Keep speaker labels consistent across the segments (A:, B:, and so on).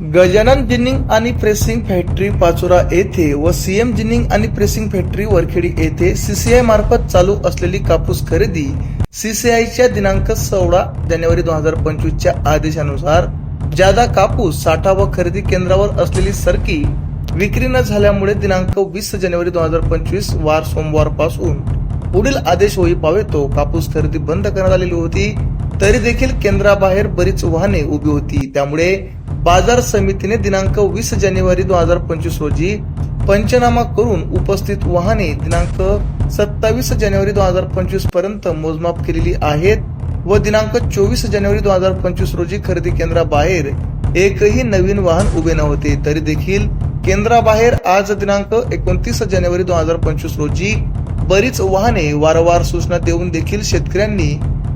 A: Gajanan ginning आणि pressing factory Pachora येथे व सीएम जिनिंग आणि प्रेसिंग फॅक्टरी वरखेडी येथे सीसीआय मार्फत चालू असलेली कापूस खरेदी सीसीआयच्या दिनांक सोळा जानेवारी दोन हजार पंचवीसच्या आदेशानुसार जादा कापूस साठा व खरेदी केंद्रावर असलेली सरकी विक्री न झाल्यामुळे दिनांक वीस जानेवारी दोन हजार पंचवीस वार सोमवारपासून पुढील आदेश होई पावे तो कापूस खरेदी बंद करण्यात आलेली होती तरी देखील केंद्राबाहेर बरीच वाहने उभी होती. त्यामुळे बाजार समितीने दिनांक वीस जानेवारी दोन हजार पंचवीस रोजी पंचनामा करून उपस्थित वाहने दिनांक सत्तावीस जानेवारी दोन हजार पंचवीसपर्यंत मोजमाप केलेली आहेत व दिनांक चोवीस जानेवारी दोन हजार पंचवीस रोजी खरेदी केंद्राबाहेर एकही नवीन वाहन उभे नव्हते. तरी देखील केंद्राबाहेर आज दिनांक एकोणतीस जानेवारी दोन हजार पंचवीस रोजी बरीच वाहने वारंवार सूचना देऊन देखील शेतकऱ्यांनी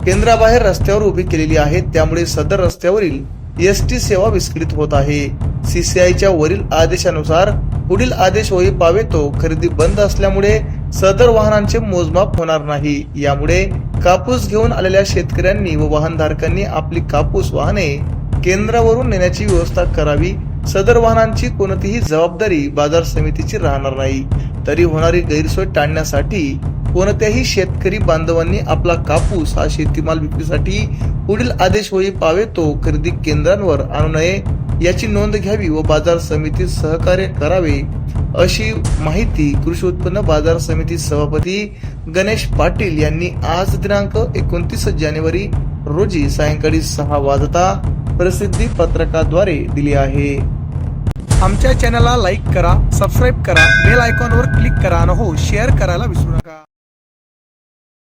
A: केंद्राबाहेर रस्त्यावर उभी केलेली आहेत. त्यामुळे सदर रस्त्यावरील एस टी सेवा विस्कळीत होत आहे. सीसीआयच्या वरील आदेशानुसार पुढील आदेश होई पावे तो खरेदी बंद असल्यामुळे सदर वाहनांचे मोजमाप होणार नाही. यामुळे कापूस घेऊन आलेल्या शेतकऱ्यांनी व वाहनधारकांनी आपली कापूस वाहने केंद्रावरून नेण्याची व्यवस्था करावी सदर वाहनांची कोणतीही जबाबदारी बाजार समितीची राहणार नाही. तरी होणारी गैरसोय टाळण्यासाठी कोणत्याही शेतकरी बांधवांनी आपला कापूस हा शेतीमाल विक्रीसाठी पुढील आदेश होई पावे तो खरेदी केंद्रांवर आणू नये याची नोंद घ्यावी व बाजार समितीत सहकार्य करावे अशी माहिती कृषी उत्पन्न बाजार समिती सभापती गणेश पाटील यांनी आज दिनांक एकोणतीस जानेवारी रोजी सायंकाळी सहा वाजता प्रसिद्धी पत्रकाद्वारे दिली आहे.
B: आमच्या चॅनलला लाईक करा सबस्क्राईब करा बेल आयकॉनवर क्लिक करा आणि हो शेअर करायला विसरू नका.